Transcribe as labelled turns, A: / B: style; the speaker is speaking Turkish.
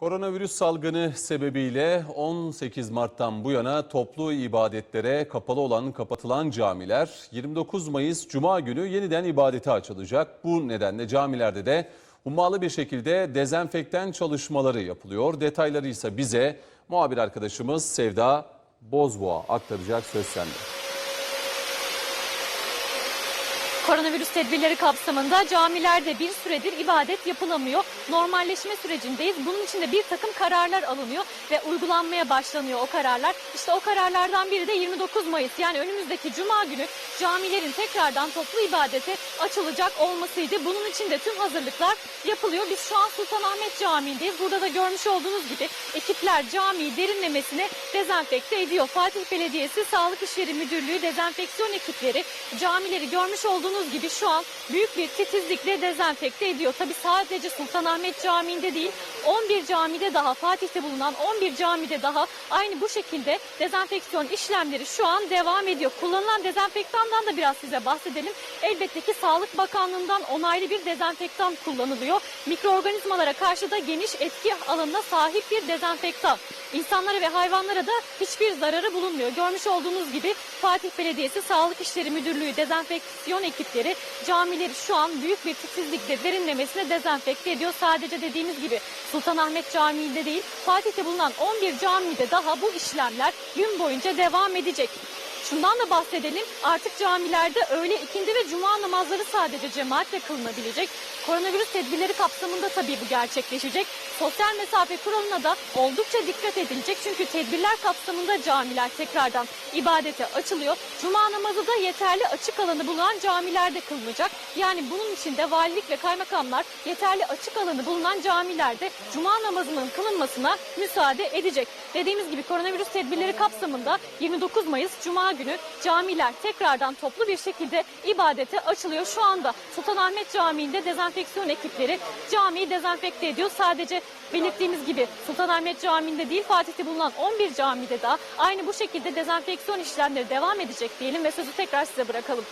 A: Koronavirüs salgını sebebiyle 18 Mart'tan bu yana toplu ibadetlere kapalı olan kapatılan camiler 29 Mayıs Cuma günü yeniden ibadete açılacak. Bu nedenle camilerde de hummalı bir şekilde dezenfektan çalışmaları yapılıyor. Detayları ise bize muhabir arkadaşımız Sevda Bozboğa aktaracak söz sende.
B: Koronavirüs tedbirleri kapsamında camilerde bir süredir ibadet yapılamıyor. Normalleşme sürecindeyiz. Bunun için de bir takım kararlar alınıyor ve uygulanmaya başlanıyor o kararlar. İşte o kararlardan biri de 29 Mayıs yani önümüzdeki cuma günü camilerin tekrardan toplu ibadete açılacak olmasıydı. Bunun için de tüm hazırlıklar yapılıyor. Biz şu an Sultanahmet Camii'ndeyiz. Burada da görmüş olduğunuz gibi ekipler camiyi derinlemesine dezenfekte ediyor. Fatih Belediyesi Sağlık İşleri Müdürlüğü dezenfeksiyon ekipleri camileri görmüş olduğunuz gibi şu an büyük bir titizlikle dezenfekte ediyor. Tabi sadece Sultanahmet Camii'nde değil 11 camide daha Fatih'te bulunan 11 camide daha aynı bu şekilde dezenfeksiyon işlemleri şu an devam ediyor. Kullanılan dezenfektandan da biraz size bahsedelim. Elbette ki Sağlık Bakanlığı'ndan onaylı bir dezenfektan kullanılıyor. Mikroorganizmalara karşı da geniş etki alanına sahip bir dezenfektan. İnsanlara ve hayvanlara da hiçbir zararı bulunmuyor. Görmüş olduğunuz gibi Fatih Belediyesi Sağlık İşleri Müdürlüğü dezenfeksiyon ekipleri camileri şu an büyük bir titizlikle derinlemesine dezenfekte ediyor. Sadece dediğimiz gibi Sultanahmet Camii'nde değil Fatih'te bulunan 11 camide daha bu işlemler gün boyunca devam edecek. Şundan da bahsedelim. Artık camilerde öğle, ikindi ve cuma namazları sadece cemaatle kılınabilecek. Koronavirüs tedbirleri kapsamında tabii bu gerçekleşecek. Sosyal mesafe kuralına da oldukça dikkat edilecek. Çünkü tedbirler kapsamında camiler tekrardan ibadete açılıyor. Cuma namazı da yeterli açık alanı bulunan camilerde kılınacak. Yani bunun için de valilik ve kaymakamlar yeterli açık alanı bulunan camilerde cuma namazının kılınmasına müsaade edecek. Dediğimiz gibi koronavirüs tedbirleri kapsamında 29 Mayıs Cuma günü camiler tekrardan toplu bir şekilde ibadete açılıyor. Şu anda Sultanahmet Camii'nde dezenfeksiyon ekipleri camiyi dezenfekte ediyor. Sadece belirttiğimiz gibi Sultanahmet Camii'nde değil Fatih'te bulunan 11 camide daha aynı bu şekilde dezenfeksiyon işlemleri devam edecek diyelim ve sözü tekrar size bırakalım.